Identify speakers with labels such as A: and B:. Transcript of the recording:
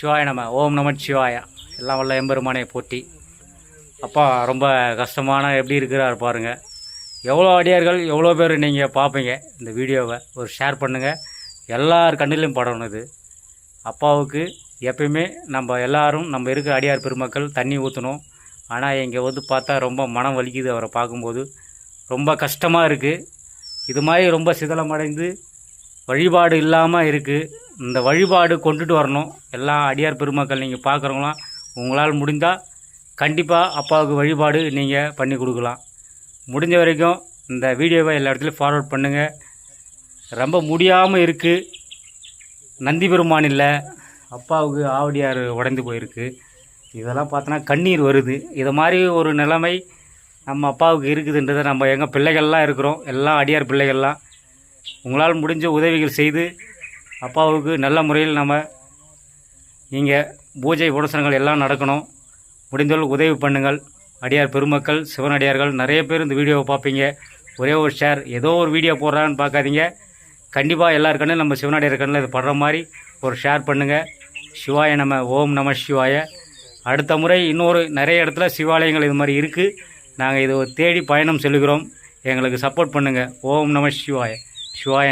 A: சிவாய நம. ஓம் நம சிவாயா. எல்லாம் வல்ல எம்பெருமானை போட்டி அப்பா ரொம்ப கஷ்டமான எப்படி இருக்கிறார் பாருங்கள் எவ்வளோ அடியார்கள் எவ்வளோ பேர் நீங்கள் பார்ப்பீங்க இந்த வீடியோவை. ஒரு ஷேர் பண்ணுங்கள் எல்லார் கண்ணிலையும் படணும் இது. அப்பாவுக்கு எப்பயுமே நம்ம எல்லாரும் நம்ம இருக்கிற அடியார் பெருமக்கள் தண்ணி ஊற்றணும் ஆனால் இங்கே வந்து பார்த்தா ரொம்ப மனம் வலிக்குது அவரை பார்க்கும்போது. ரொம்ப கஷ்டமாக இருக்குது இது மாதிரி ரொம்ப சிதலமடைந்து வழிபாடு இல்லாமல் இருக்குது இந்த வழிபாடு கொண்டுட்டு வரணும். எல்லா அடியார் பெருமக்கள் நீங்கள் பார்க்குறவங்களாம் உங்களால் முடிந்தால் கண்டிப்பாக அப்பாவுக்கு வழிபாடு நீங்கள் பண்ணி கொடுக்கலாம். முடிஞ்ச வரைக்கும் இந்த வீடியோவை எல்லா இடத்துலையும் ஃபார்வர்ட் பண்ணுங்கள் ரொம்ப முடியாமல் இருக்குது நந்தி பெருமான் இல்லை. அப்பாவுக்கு ஆவடியார் உடைந்து போயிருக்கு. இதெல்லாம் பார்த்தோன்னா கண்ணீர் வருது. இதை மாதிரி ஒரு நிலைமை நம்ம அப்பாவுக்கு இருக்குதுன்றதை நம்ம எங்கள் பிள்ளைகள்லாம் இருக்கிறோம். எல்லாம் அடியார் பிள்ளைகள்லாம் உங்களால் முடிஞ்ச உதவிகள் செய்து அப்பாவுக்கு நல்ல முறையில் நம்ம இங்கே பூஜை உடசனங்கள் எல்லாம் நடக்கணும். முடிந்தவர்கள் உதவி பண்ணுங்கள். அடியார் பெருமக்கள் சிவனடியார்கள் நிறைய பேர் இந்த வீடியோவை பார்ப்பீங்க. ஒரே ஒரு ஷேர் ஏதோ ஒரு வீடியோ போடுறான்னு பார்க்காதீங்க. கண்டிப்பாக எல்லார் கண்ணிலும் நம்ம சிவனடியார் கண்ணில் இது படுற மாதிரி ஒரு ஷேர் பண்ணுங்கள் சிவாய நம்ம ஓம் நம சிவாய. அடுத்த முறை இன்னொரு நிறைய இடத்துல சிவாலயங்கள் இது மாதிரி இருக்குது நாங்கள் இதை தேடி பயணம் செல்கிறோம். எங்களுக்கு சப்போர்ட் பண்ணுங்கள் ஓம் நம சிவாய. சிவாய